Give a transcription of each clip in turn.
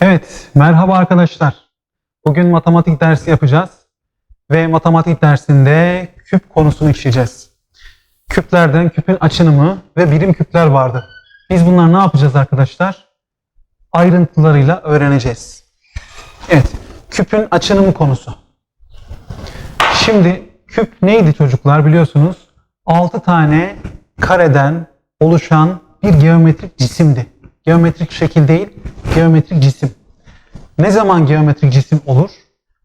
Evet, merhaba arkadaşlar. Bugün matematik dersi yapacağız. Ve matematik dersinde küp konusunu işleyeceğiz. Küplerden küpün açınımı ve birim küpler vardı. Biz bunları ne yapacağız arkadaşlar? Ayrıntılarıyla öğreneceğiz. Evet, küpün açınımı konusu. Şimdi küp neydi çocuklar biliyorsunuz? 6 tane kareden oluşan bir geometrik cisimdi. Geometrik şekil değil, geometrik cisim. Ne zaman geometrik cisim olur?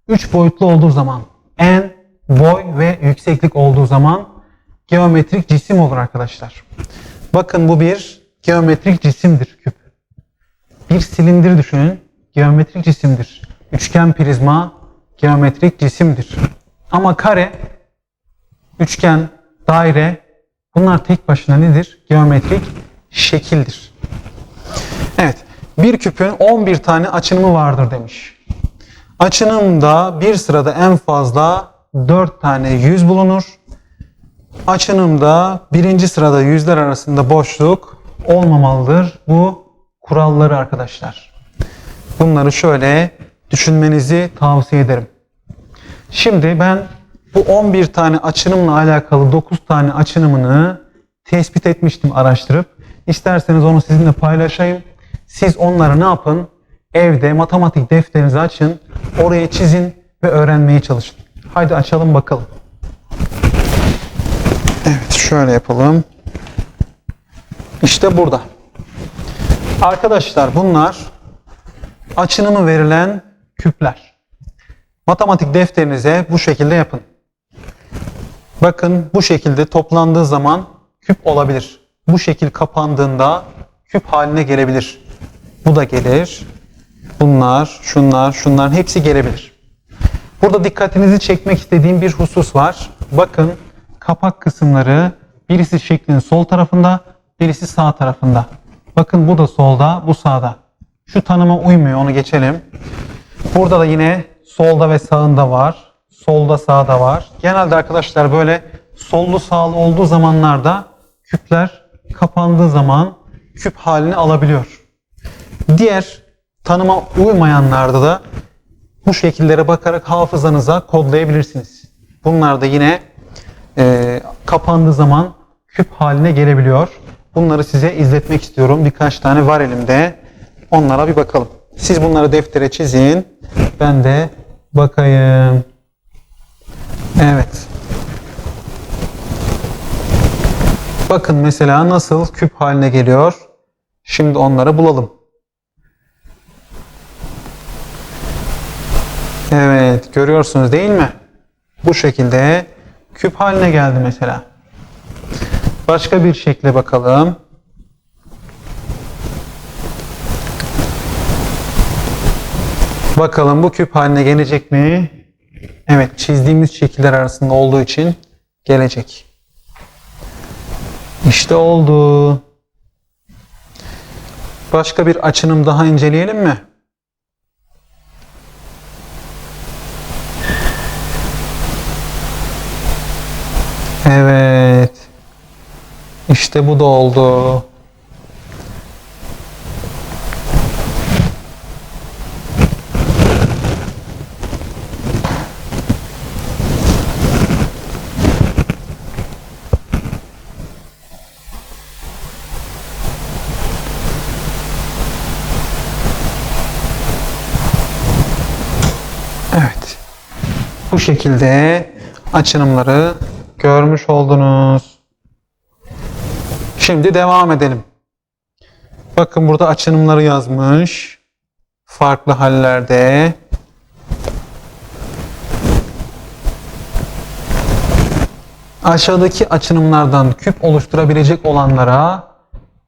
3 boyutlu olduğu zaman, en, boy ve yükseklik olduğu zaman geometrik cisim olur arkadaşlar. Bakın bu bir geometrik cisimdir küp. Bir silindir düşünün, geometrik cisimdir. Üçgen prizma geometrik cisimdir. Ama kare, üçgen, daire bunlar tek başına nedir? Geometrik şekildir. Evet, bir küpün 11 tane açınımı vardır demiş. Açınımda bir sırada en fazla 4 tane yüz bulunur. Açınımda birinci sırada yüzler arasında boşluk olmamalıdır. Bu kuralları arkadaşlar. Bunları şöyle düşünmenizi tavsiye ederim. Şimdi ben bu 11 tane açınımla alakalı 9 tane açınımını tespit etmiştim araştırıp. İsterseniz onu sizinle paylaşayım. Siz onları ne yapın? Evde matematik defterinizi açın, oraya çizin ve öğrenmeye çalışın. Haydi açalım bakalım. Evet şöyle yapalım. İşte burada. Arkadaşlar bunlar açınımı verilen küpler. Matematik defterinize bu şekilde yapın. Bakın bu şekilde toplandığı zaman küp olabilir. Bu şekil kapandığında küp haline gelebilir. Bu da gelir. Bunlar, şunlar, şunların hepsi gelebilir. Burada dikkatinizi çekmek istediğim bir husus var. Bakın kapak kısımları birisi şeklin sol tarafında, birisi sağ tarafında. Bakın bu da solda, bu sağda. Şu tanıma uymuyor, onu geçelim. Burada da yine solda ve sağında var. Solda sağda var. Genelde arkadaşlar böyle sollu sağlı olduğu zamanlarda küpler kapandığı zaman küp halini alabiliyor. Diğer tanıma uymayanlarda da bu şekillere bakarak hafızanıza kodlayabilirsiniz. Bunlar da yine e, kapandığı zaman küp haline gelebiliyor. Bunları size izletmek istiyorum. Birkaç tane var elimde. Onlara bir bakalım. Siz bunları deftere çizin. Ben de bakayım. Evet. Bakın mesela nasıl küp haline geliyor. Şimdi onları bulalım. Evet, görüyorsunuz değil mi? Bu şekilde küp haline geldi mesela. Başka bir şekle bakalım. Bakalım bu küp haline gelecek mi? Evet, çizdiğimiz şekiller arasında olduğu için gelecek. İşte oldu. Başka bir açınım daha inceleyelim mi? Evet. İşte bu da oldu. Evet. Bu şekilde açınımları görmüş oldunuz. Şimdi devam edelim. Bakın burada açınımları yazmış. Farklı hallerde. Aşağıdaki açınımlardan küp oluşturabilecek olanlara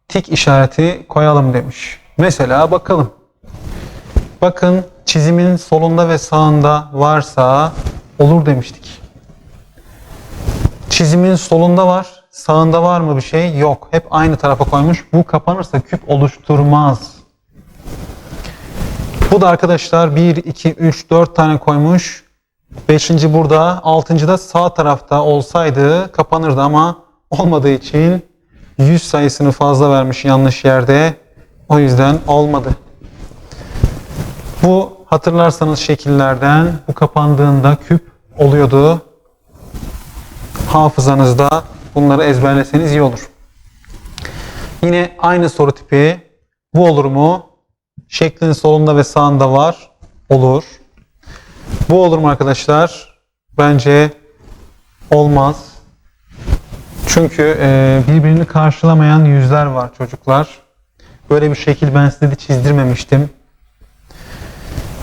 tik işareti koyalım demiş. Mesela bakalım. Bakın çizimin solunda ve sağında varsa olur demiştik. Çizimin solunda var, sağında var mı bir şey? Yok. Hep aynı tarafa koymuş. Bu kapanırsa küp oluşturmaz. Bu da arkadaşlar 1, 2, 3, 4 tane koymuş. Beşinci burada, altıncı da sağ tarafta olsaydı kapanırdı ama olmadığı için 100 sayısını fazla vermiş yanlış yerde. O yüzden olmadı. Bu hatırlarsanız şekillerden bu kapandığında küp oluyordu. Hafızanızda bunları ezberleseniz iyi olur. Yine aynı soru tipi bu olur mu? Şeklin solunda ve sağında var. Olur. Bu olur mu arkadaşlar? Bence olmaz. Çünkü e, birbirini karşılamayan yüzler var çocuklar. Böyle bir şekil ben size de çizdirmemiştim.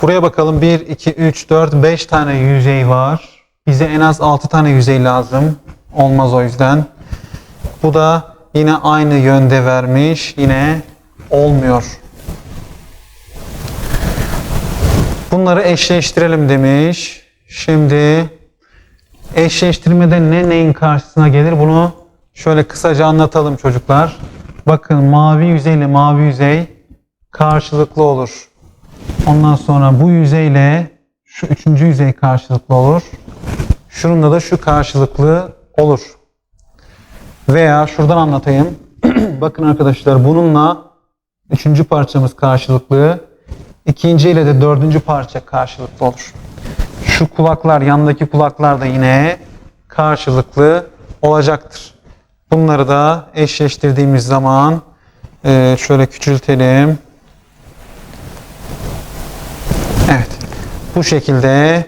Buraya bakalım 1, 2, 3, 4, 5 tane yüzey var. Bize en az 6 tane yüzey lazım. Olmaz o yüzden. Bu da yine aynı yönde vermiş. Yine olmuyor. Bunları eşleştirelim demiş. Şimdi eşleştirmede ne neyin karşısına gelir bunu şöyle kısaca anlatalım çocuklar. Bakın mavi yüzey ile mavi yüzey karşılıklı olur. Ondan sonra bu yüzeyle şu üçüncü yüzey karşılıklı olur. Şununla da şu karşılıklı olur. Veya şuradan anlatayım. Bakın arkadaşlar bununla üçüncü parçamız karşılıklı. İkinci ile de dördüncü parça karşılıklı olur. Şu kulaklar, yandaki kulaklar da yine karşılıklı olacaktır. Bunları da eşleştirdiğimiz zaman e, şöyle küçültelim. Evet. Bu şekilde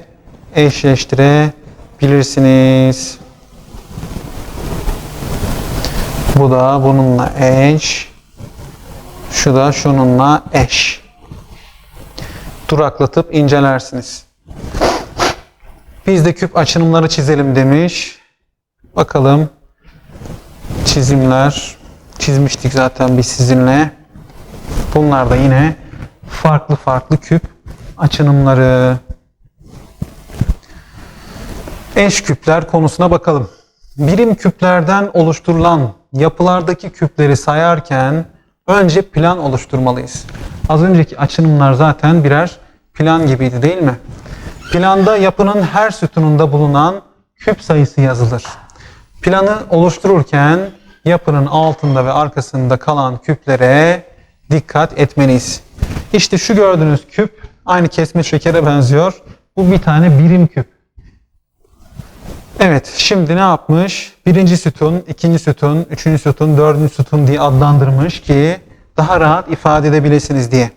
eşleştirebilirsiniz. Bu da bununla eş. Şu da şununla eş. Duraklatıp incelersiniz. Biz de küp açınımları çizelim demiş. Bakalım. Çizimler çizmiştik zaten biz sizinle. Bunlar da yine farklı farklı küp açınımları. Eş küpler konusuna bakalım. Birim küplerden oluşturulan yapılardaki küpleri sayarken önce plan oluşturmalıyız. Az önceki açınımlar zaten birer plan gibiydi değil mi? Planda yapının her sütununda bulunan küp sayısı yazılır. Planı oluştururken yapının altında ve arkasında kalan küplere dikkat etmeliyiz. İşte şu gördüğünüz küp aynı kesme şekere benziyor. Bu bir tane birim küp. Evet, şimdi ne yapmış? Birinci sütun, ikinci sütun, üçüncü sütun, dördüncü sütun diye adlandırmış ki daha rahat ifade edebilirsiniz diye.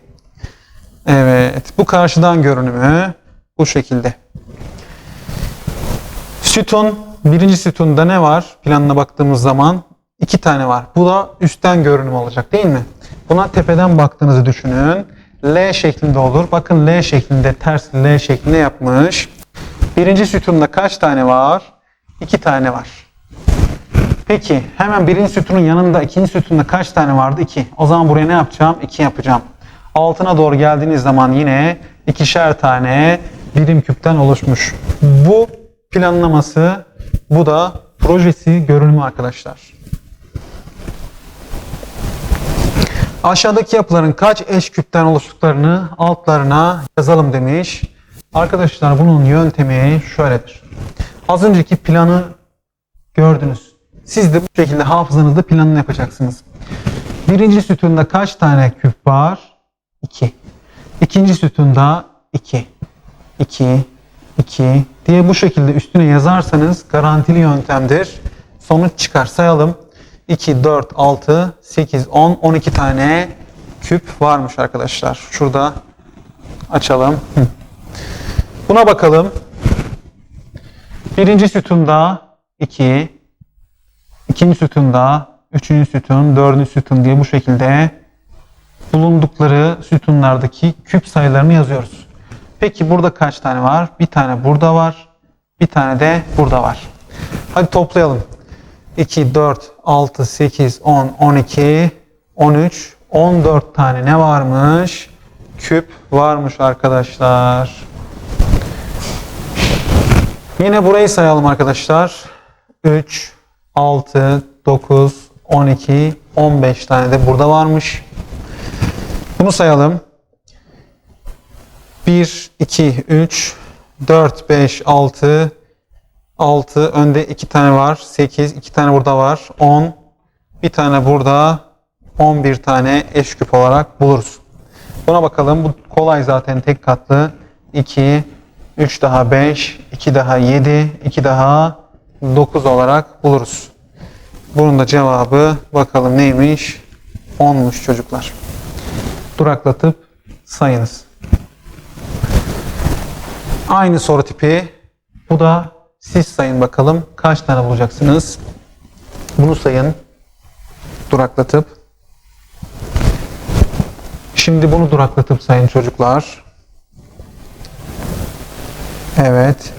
Evet, bu karşıdan görünümü bu şekilde. Sütun, birinci sütunda ne var? Planına baktığımız zaman iki tane var. Bu da üstten görünüm olacak değil mi? Buna tepeden baktığınızı düşünün. L şeklinde olur. Bakın L şeklinde, ters L şeklinde yapmış. Birinci sütunda kaç tane var? İki tane var. Peki hemen birinci sütunun yanında ikinci sütunda kaç tane vardı? İki. O zaman buraya ne yapacağım? İki yapacağım. Altına doğru geldiğiniz zaman yine ikişer tane birim küpten oluşmuş. Bu planlaması, bu da projesi görünümü arkadaşlar. Aşağıdaki yapıların kaç eş küpten oluştuklarını altlarına yazalım demiş. Arkadaşlar bunun yöntemi şöyledir. Az önceki planı gördünüz. Siz de bu şekilde hafızanızda planını yapacaksınız. Birinci sütunda kaç tane küp var? 2. İkinci sütunda 2. 2, 2 diye bu şekilde üstüne yazarsanız garantili yöntemdir. Sonuç çıkar. Sayalım. 2, 4, 6, 8, 10, 12 tane küp varmış arkadaşlar. Şurada açalım. Buna bakalım. Birinci sütunda 2, ikinci sütunda, üçüncü sütun, dördüncü sütun diye bu şekilde bulundukları sütunlardaki küp sayılarını yazıyoruz. Peki burada kaç tane var? Bir tane burada var. Bir tane de burada var. Hadi toplayalım. 2, 4, 6, 8, 10, 12, 13, 14 tane ne varmış? Küp varmış arkadaşlar. Yine burayı sayalım arkadaşlar. 3, 6, 9, 12, 15 tane de burada varmış. Bunu sayalım. 1, 2, 3, 4, 5, 6, 6. Önde 2 tane var. 8. 2 tane burada var. 10. Bir tane burada. 11 tane eş küp olarak buluruz. Buna bakalım. Bu kolay zaten tek katlı. 2, 3 daha 5, 2 daha 7, 2 daha 9 olarak buluruz. Bunun da cevabı bakalım neymiş? 10'muş çocuklar. Duraklatıp sayınız. Aynı soru tipi. Bu da siz sayın bakalım. Kaç tane bulacaksınız? Bunu sayın. Duraklatıp. Şimdi bunu duraklatıp sayın çocuklar. Evet.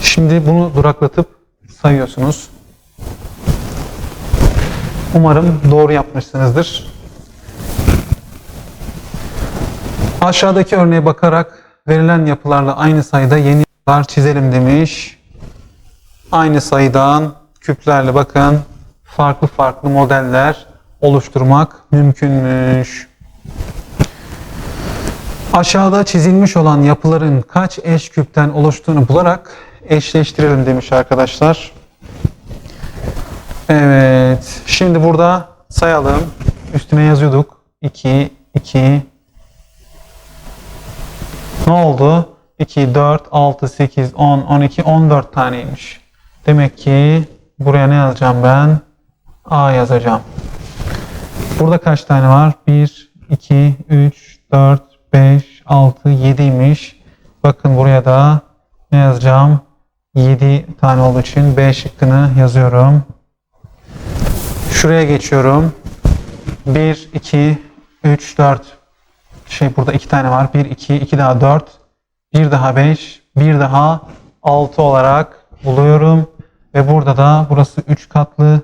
Şimdi bunu duraklatıp sayıyorsunuz. Umarım doğru yapmışsınızdır. Aşağıdaki örneğe bakarak verilen yapılarla aynı sayıda yeni yapılar çizelim demiş. Aynı sayıdan küplerle bakın farklı farklı modeller oluşturmak mümkünmüş. Aşağıda çizilmiş olan yapıların kaç eş küpten oluştuğunu bularak eşleştirelim demiş arkadaşlar. Evet. Şimdi burada sayalım. Üstüne yazıyorduk. 2, 2. Ne oldu? 2, 4, 6, 8, 10, 12, 14 taneymiş. Demek ki buraya ne yazacağım ben? A yazacağım. Burada kaç tane var? 1, 2, 3, 4, 5, 6, 7'ymiş. Bakın buraya da ne yazacağım? 7 tane olduğu için B şıkkını yazıyorum. Şuraya geçiyorum. 1, 2, 3, 4. Şey burada 2 tane var. 1, 2, 2 daha 4. 1 daha 5. 1 daha 6 olarak buluyorum. Ve burada da burası 3 katlı.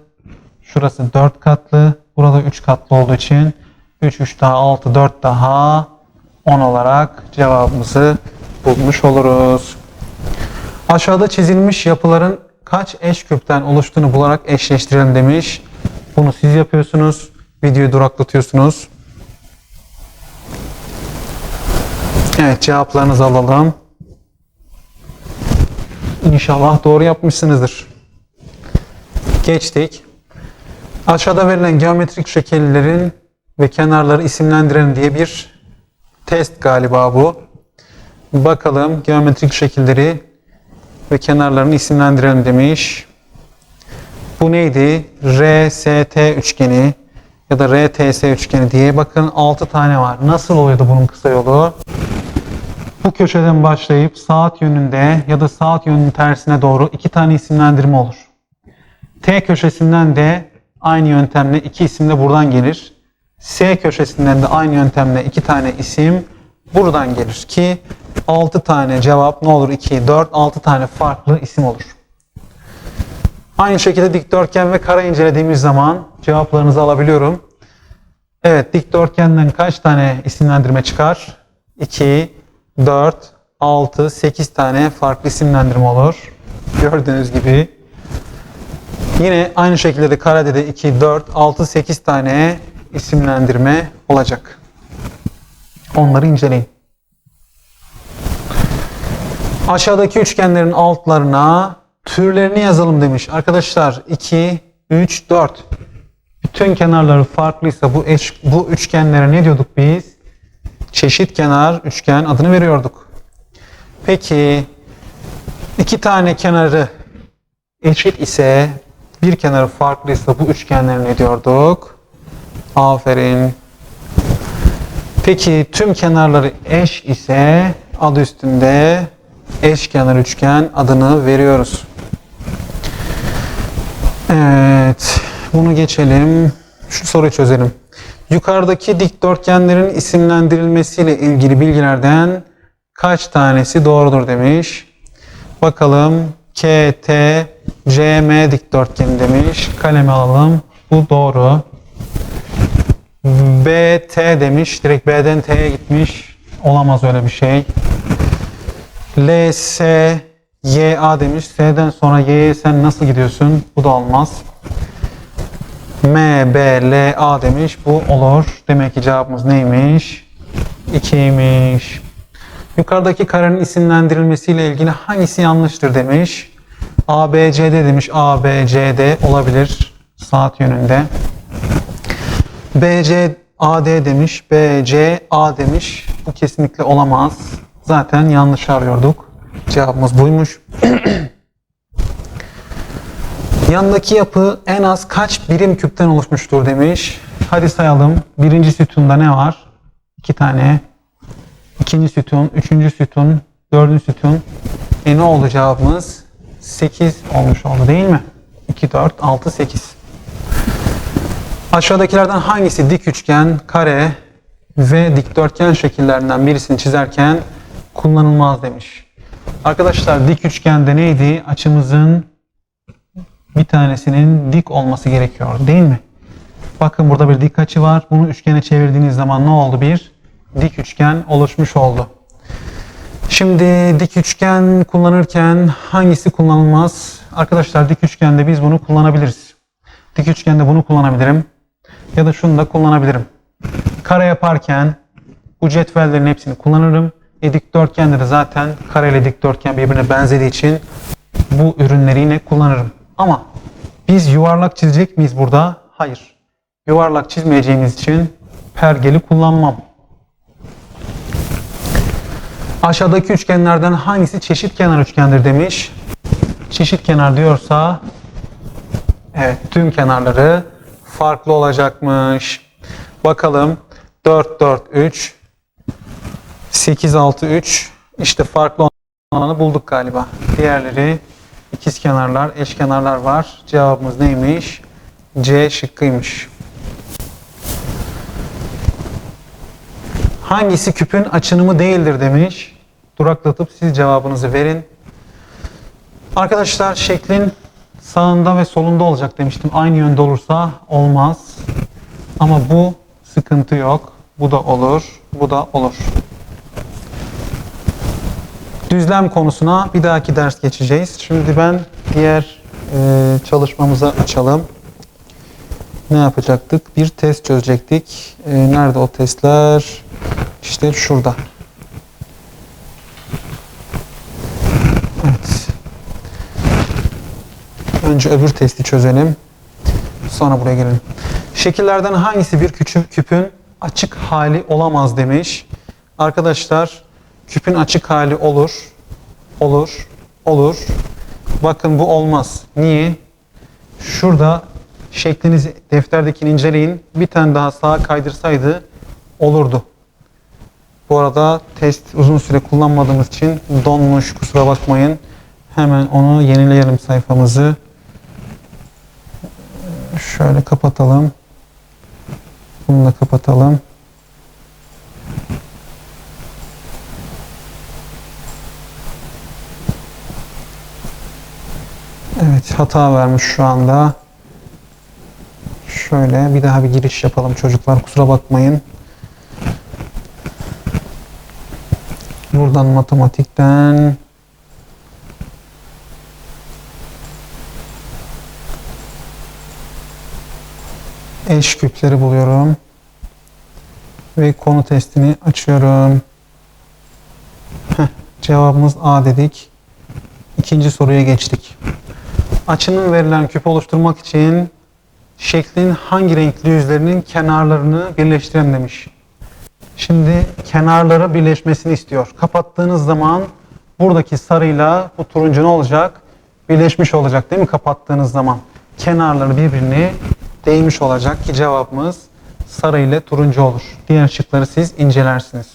Şurası 4 katlı. Burada 3 katlı olduğu için 3, 3 daha 6, 4 daha 10 olarak cevabımızı bulmuş oluruz. Aşağıda çizilmiş yapıların kaç eş küpten oluştuğunu bularak eşleştirelim demiş. Bunu siz yapıyorsunuz. Videoyu duraklatıyorsunuz. Evet cevaplarınızı alalım. İnşallah doğru yapmışsınızdır. Geçtik. Aşağıda verilen geometrik şekillerin ve kenarları isimlendirelim diye bir test galiba bu. Bakalım geometrik şekilleri ve kenarlarını isimlendirelim demiş. Bu neydi? RST üçgeni ya da RTS üçgeni diye. Bakın 6 tane var. Nasıl oluyordu bunun kısa yolu? Bu köşeden başlayıp saat yönünde ya da saat yönünün tersine doğru iki tane isimlendirme olur. T köşesinden de aynı yöntemle iki isim de buradan gelir. S köşesinden de aynı yöntemle iki tane isim buradan gelir ki 6 tane cevap ne olur? 2, 4, 6 tane farklı isim olur. Aynı şekilde dikdörtgen ve kare incelediğimiz zaman cevaplarınızı alabiliyorum. Evet dikdörtgenden kaç tane isimlendirme çıkar? 2, 4, 6, 8 tane farklı isimlendirme olur. Gördüğünüz gibi. Yine aynı şekilde de karede de 2, 4, 6, 8 tane isimlendirme olacak. Onları inceleyin. Aşağıdaki üçgenlerin altlarına türlerini yazalım demiş. Arkadaşlar 2, 3, 4. Bütün kenarları farklıysa bu, eş, bu üçgenlere ne diyorduk biz? Çeşit kenar üçgen adını veriyorduk. Peki iki tane kenarı eşit ise bir kenarı farklıysa bu üçgenlere ne diyorduk? Aferin. Peki tüm kenarları eş ise adı üstünde eşkenar üçgen adını veriyoruz. Evet, bunu geçelim. Şu soruyu çözelim. Yukarıdaki dikdörtgenlerin isimlendirilmesiyle ilgili bilgilerden kaç tanesi doğrudur demiş. Bakalım K, T, C, M dikdörtgeni demiş. Kalemi alalım. Bu doğru. B, T demiş. Direkt B'den T'ye gitmiş. Olamaz öyle bir şey. L, S, Y, A demiş. S'den sonra Y'ye sen nasıl gidiyorsun? Bu da olmaz. M, B, L, A demiş. Bu olur. Demek ki cevabımız neymiş? 2'ymiş. Yukarıdaki karenin isimlendirilmesiyle ilgili hangisi yanlıştır demiş. A, B, C, D demiş. A, B, C, D olabilir. Saat yönünde. B, C AD demiş. BC A demiş. Bu kesinlikle olamaz. Zaten yanlış arıyorduk. Cevabımız buymuş. Yanındaki yapı en az kaç birim küpten oluşmuştur demiş. Hadi sayalım. Birinci sütunda ne var? İki tane. İkinci sütun, üçüncü sütun, dördüncü sütun. E ne oldu cevabımız? 8 olmuş oldu değil mi? 2, 4, 6, 8. Aşağıdakilerden hangisi dik üçgen, kare ve dikdörtgen şekillerinden birisini çizerken kullanılmaz demiş. Arkadaşlar dik üçgende neydi? Açımızın bir tanesinin dik olması gerekiyor değil mi? Bakın burada bir dik açı var. Bunu üçgene çevirdiğiniz zaman ne oldu? Bir dik üçgen oluşmuş oldu. Şimdi dik üçgen kullanırken hangisi kullanılmaz? Arkadaşlar dik üçgende biz bunu kullanabiliriz. Dik üçgende bunu kullanabilirim. Ya da şunu da kullanabilirim. Kare yaparken bu cetvellerin hepsini kullanırım. E dikdörtgende de zaten kare ile dikdörtgen birbirine benzediği için bu ürünleri yine kullanırım. Ama biz yuvarlak çizecek miyiz burada? Hayır. Yuvarlak çizmeyeceğimiz için pergeli kullanmam. Aşağıdaki üçgenlerden hangisi çeşit kenar üçgendir demiş. Çeşit kenar diyorsa evet tüm kenarları farklı olacakmış. Bakalım 4 4 3 8 6 3 işte farklı olanı bulduk galiba. Diğerleri ikiz kenarlar, eş var. Cevabımız neymiş? C şıkkıymış. Hangisi küpün açınımı değildir demiş. Duraklatıp siz cevabınızı verin. Arkadaşlar şeklin sağında ve solunda olacak demiştim. Aynı yönde olursa olmaz. Ama bu sıkıntı yok. Bu da olur. Bu da olur. Düzlem konusuna bir dahaki ders geçeceğiz. Şimdi ben diğer e, çalışmamızı açalım. Ne yapacaktık? Bir test çözecektik. E, nerede o testler? İşte şurada. Evet. Önce öbür testi çözelim. Sonra buraya gelelim. Şekillerden hangisi bir küçük küpün açık hali olamaz demiş. Arkadaşlar küpün açık hali olur. Olur. Olur. Bakın bu olmaz. Niye? Şurada şeklinizi defterdekini inceleyin. Bir tane daha sağa kaydırsaydı olurdu. Bu arada test uzun süre kullanmadığımız için donmuş kusura bakmayın. Hemen onu yenileyelim sayfamızı. Şöyle kapatalım. Bunu da kapatalım. Evet hata vermiş şu anda. Şöyle bir daha bir giriş yapalım çocuklar kusura bakmayın. Buradan matematikten eş küpleri buluyorum. Ve konu testini açıyorum. Heh, cevabımız A dedik. İkinci soruya geçtik. Açının verilen küp oluşturmak için şeklin hangi renkli yüzlerinin kenarlarını birleştirelim demiş. Şimdi kenarları birleşmesini istiyor. Kapattığınız zaman buradaki sarıyla bu turuncu ne olacak? Birleşmiş olacak değil mi kapattığınız zaman? Kenarları birbirine değmiş olacak ki cevabımız sarı ile turuncu olur. Diğer şıkları siz incelersiniz.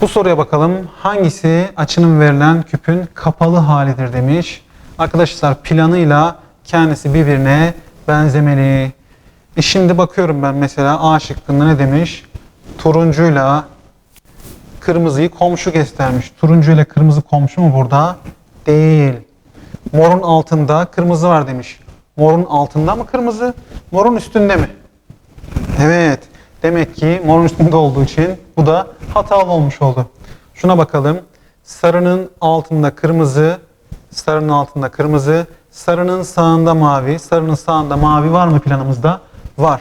Bu soruya bakalım. Hangisi açının verilen küpün kapalı halidir demiş. Arkadaşlar planıyla kendisi birbirine benzemeli. E şimdi bakıyorum ben mesela A şıkkında ne demiş? Turuncuyla kırmızıyı komşu göstermiş. Turuncu ile kırmızı komşu mu burada? Değil. Morun altında kırmızı var demiş. Morun altında mı kırmızı? Morun üstünde mi? Evet. Demek ki morun üstünde olduğu için bu da hatalı olmuş oldu. Şuna bakalım. Sarının altında kırmızı, sarının altında kırmızı, sarının sağında mavi, sarının sağında mavi var mı planımızda? Var.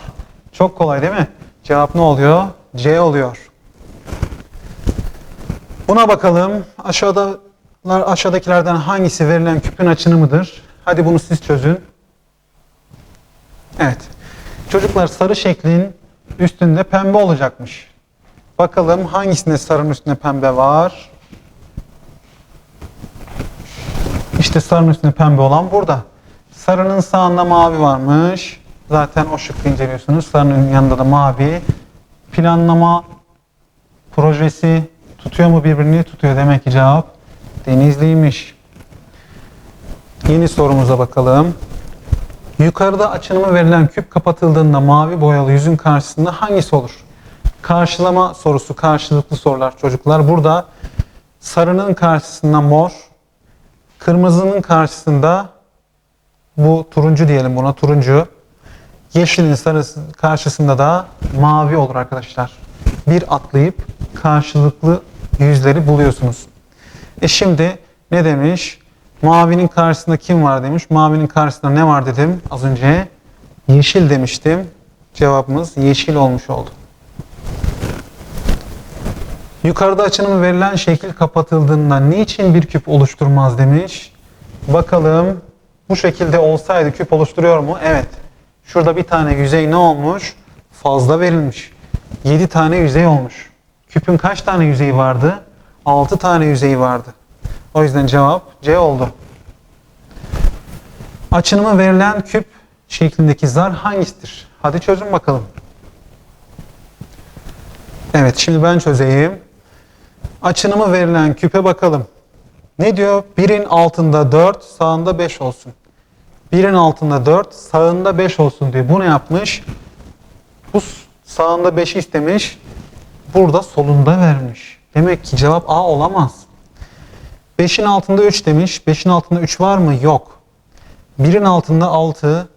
Çok kolay değil mi? Cevap ne oluyor? C oluyor. Buna bakalım. Aşağıda aşağıdakilerden hangisi verilen küpün açınımıdır? Hadi bunu siz çözün. Evet. Çocuklar sarı şeklin üstünde pembe olacakmış. Bakalım hangisinde sarının üstünde pembe var? İşte sarının üstünde pembe olan burada. Sarının sağında mavi varmış. Zaten o şıkkı inceliyorsunuz. Sarının yanında da mavi. Planlama projesi tutuyor mu birbirini? Tutuyor. Demek ki cevap Denizli'ymiş. Yeni sorumuza bakalım. Yukarıda açınımı verilen küp kapatıldığında mavi boyalı yüzün karşısında hangisi olur? Karşılama sorusu, karşılıklı sorular çocuklar. Burada sarının karşısında mor, kırmızının karşısında bu turuncu diyelim buna turuncu. Yeşilin sarısı karşısında da mavi olur arkadaşlar. Bir atlayıp karşılıklı yüzleri buluyorsunuz. E şimdi ne demiş? Mavinin karşısında kim var demiş. Mavinin karşısında ne var dedim az önce. Yeşil demiştim. Cevabımız yeşil olmuş oldu. Yukarıda açınımı verilen şekil kapatıldığında niçin bir küp oluşturmaz demiş. Bakalım bu şekilde olsaydı küp oluşturuyor mu? Evet. Şurada bir tane yüzey ne olmuş? Fazla verilmiş. 7 tane yüzey olmuş. Küpün kaç tane yüzeyi vardı? 6 tane yüzeyi vardı. O yüzden cevap C oldu. Açınımı verilen küp şeklindeki zar hangisidir? Hadi çözün bakalım. Evet şimdi ben çözeyim. Açınımı verilen küpe bakalım. Ne diyor? Birin altında 4, sağında 5 olsun. Birin altında 4, sağında 5 olsun diyor. Bu ne yapmış? Bu sağında 5 istemiş. Burada solunda vermiş. Demek ki cevap A olamaz. 5'in altında 3 demiş. 5'in altında 3 var mı? Yok. 1'in altında 6,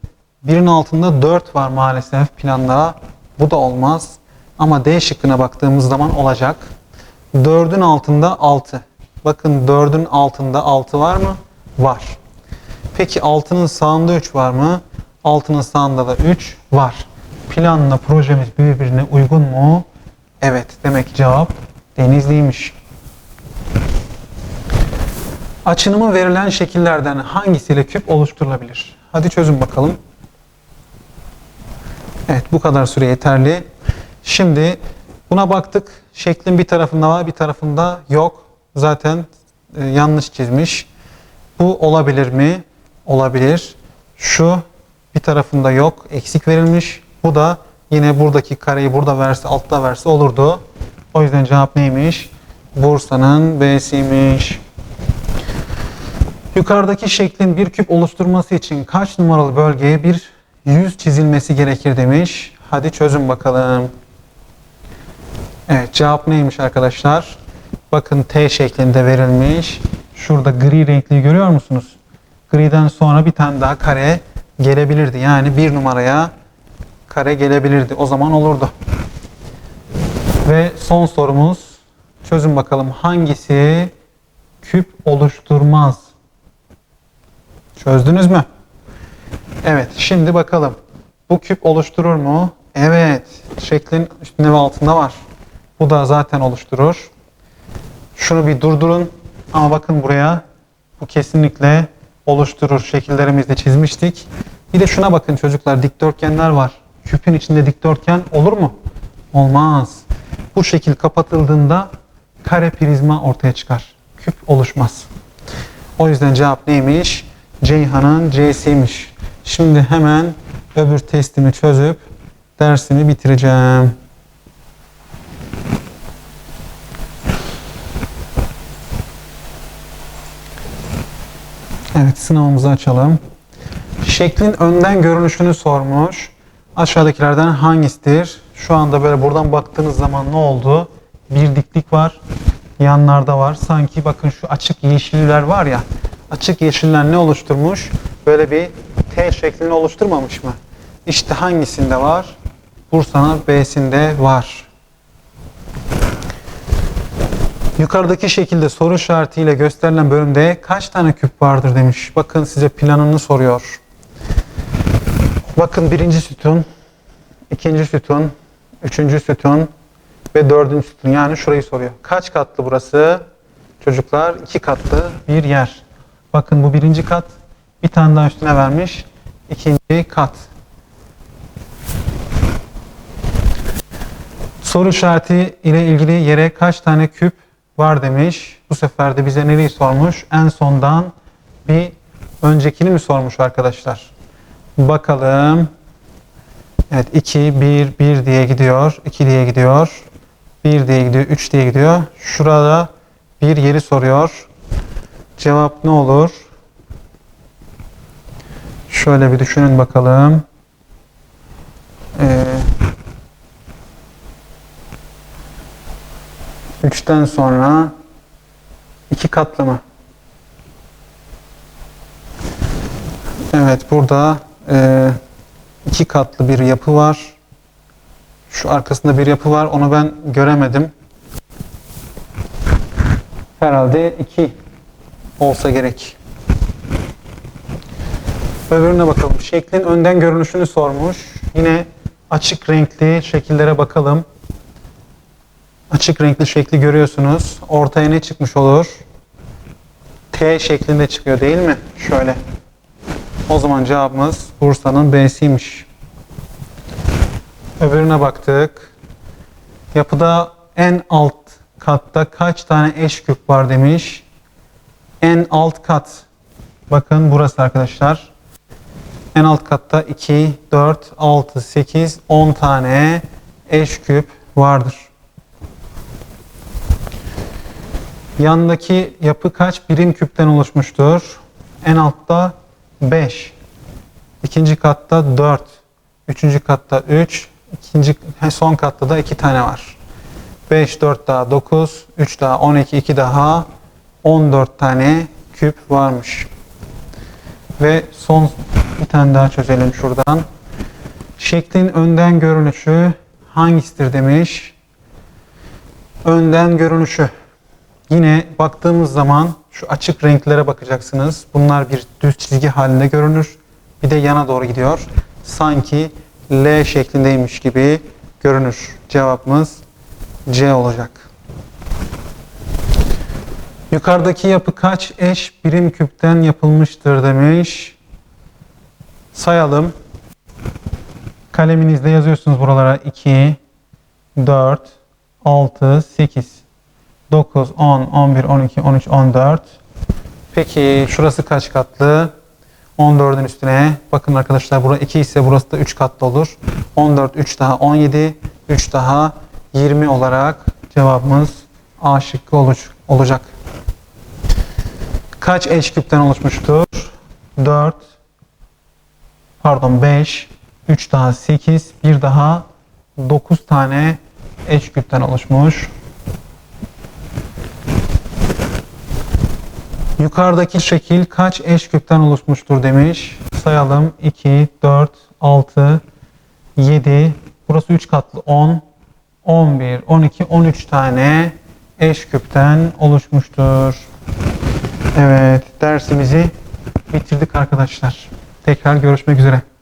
1'in altında 4 var maalesef planda. Bu da olmaz. Ama D şıkkına baktığımız zaman olacak. 4'ün altında 6. Bakın 4'ün altında 6 var mı? Var. Peki 6'nın sağında 3 var mı? 6'nın sağında da 3 var. Planla projemiz birbirine uygun mu? Evet. Demek cevap Denizli'ymiş. Açınımı verilen şekillerden hangisiyle küp oluşturulabilir? Hadi çözün bakalım. Evet bu kadar süre yeterli. Şimdi buna baktık. Şeklin bir tarafında var bir tarafında yok. Zaten e, yanlış çizmiş. Bu olabilir mi? Olabilir. Şu bir tarafında yok. Eksik verilmiş. Bu da yine buradaki kareyi burada verse altta verse olurdu. O yüzden cevap neymiş? Bursa'nın B'siymiş. Yukarıdaki şeklin bir küp oluşturması için kaç numaralı bölgeye bir yüz çizilmesi gerekir demiş. Hadi çözün bakalım. Evet cevap neymiş arkadaşlar? Bakın T şeklinde verilmiş. Şurada gri renkliyi görüyor musunuz? Griden sonra bir tane daha kare gelebilirdi. Yani bir numaraya kare gelebilirdi. O zaman olurdu. Ve son sorumuz. Çözün bakalım hangisi küp oluşturmaz? Çözdünüz mü? Evet, şimdi bakalım. Bu küp oluşturur mu? Evet, şeklin üstünde ve altında var. Bu da zaten oluşturur. Şunu bir durdurun. Ama bakın buraya. Bu kesinlikle oluşturur. Şekillerimizde çizmiştik. Bir de şuna bakın çocuklar. Dikdörtgenler var. Küpün içinde dikdörtgen olur mu? Olmaz. Bu şekil kapatıldığında kare prizma ortaya çıkar. Küp oluşmaz. O yüzden cevap neymiş? Ceyhan'ın C'siymiş. Şimdi hemen öbür testimi çözüp dersimi bitireceğim. Evet sınavımızı açalım. Şeklin önden görünüşünü sormuş. Aşağıdakilerden hangisidir? Şu anda böyle buradan baktığınız zaman ne oldu? Bir diklik var. Yanlarda var. Sanki bakın şu açık yeşiller var ya. Açık yeşiller ne oluşturmuş? Böyle bir T şeklini oluşturmamış mı? İşte hangisinde var? Bursa'nın B'sinde var. Yukarıdaki şekilde soru işaretiyle gösterilen bölümde kaç tane küp vardır demiş. Bakın size planını soruyor. Bakın birinci sütun, ikinci sütun, üçüncü sütun ve dördüncü sütun. Yani şurayı soruyor. Kaç katlı burası? Çocuklar iki katlı bir yer. Bakın bu birinci kat. Bir tane daha üstüne vermiş. İkinci kat. Soru işareti ile ilgili yere kaç tane küp var demiş. Bu sefer de bize nereyi sormuş? En sondan bir öncekini mi sormuş arkadaşlar? Bakalım. Evet 2, 1, 1 diye gidiyor. 2 diye gidiyor. 1 diye gidiyor. 3 diye gidiyor. Şurada bir yeri soruyor. Cevap ne olur? Şöyle bir düşünün bakalım. Ee, 3'ten sonra iki katlı mı? Evet burada e, iki katlı bir yapı var. Şu arkasında bir yapı var. Onu ben göremedim. Herhalde iki olsa gerek. Öbürüne bakalım. Şeklin önden görünüşünü sormuş. Yine açık renkli şekillere bakalım. Açık renkli şekli görüyorsunuz. Ortaya ne çıkmış olur? T şeklinde çıkıyor değil mi? Şöyle. O zaman cevabımız Bursa'nın B'siymiş. Öbürüne baktık. Yapıda en alt katta kaç tane eş küp var demiş. En alt kat. Bakın burası arkadaşlar. En alt katta 2, 4, 6, 8, 10 tane eş küp vardır. Yandaki yapı kaç birim küpten oluşmuştur? En altta 5. İkinci katta 4. Üçüncü katta 3. İkinci, son katta da 2 tane var. 5, 4 daha 9. 3 daha 12, 2 daha 14 tane küp varmış. Ve son bir tane daha çözelim şuradan. Şeklin önden görünüşü hangisidir demiş. Önden görünüşü. Yine baktığımız zaman şu açık renklere bakacaksınız. Bunlar bir düz çizgi halinde görünür. Bir de yana doğru gidiyor. Sanki L şeklindeymiş gibi görünür. Cevabımız C olacak. Yukarıdaki yapı kaç eş birim küpten yapılmıştır demiş. Sayalım. Kaleminizde yazıyorsunuz buralara 2, 4, 6, 8, 9, 10, 11, 12, 13, 14. Peki şurası kaç katlı? 14'ün üstüne. Bakın arkadaşlar bura 2 ise burası da 3 katlı olur. 14, 3 daha 17, 3 daha 20 olarak cevabımız A şıkkı olacak. Kaç eş küpten oluşmuştur? 4, pardon 5, 3 daha 8, 1 daha 9 tane eş küpten oluşmuş. Yukarıdaki şekil kaç eş küpten oluşmuştur demiş. Sayalım. 2, 4, 6, 7. Burası 3 katlı 10, 11, 12, 13 tane eş küpten oluşmuştur. Evet dersimizi bitirdik arkadaşlar. Tekrar görüşmek üzere.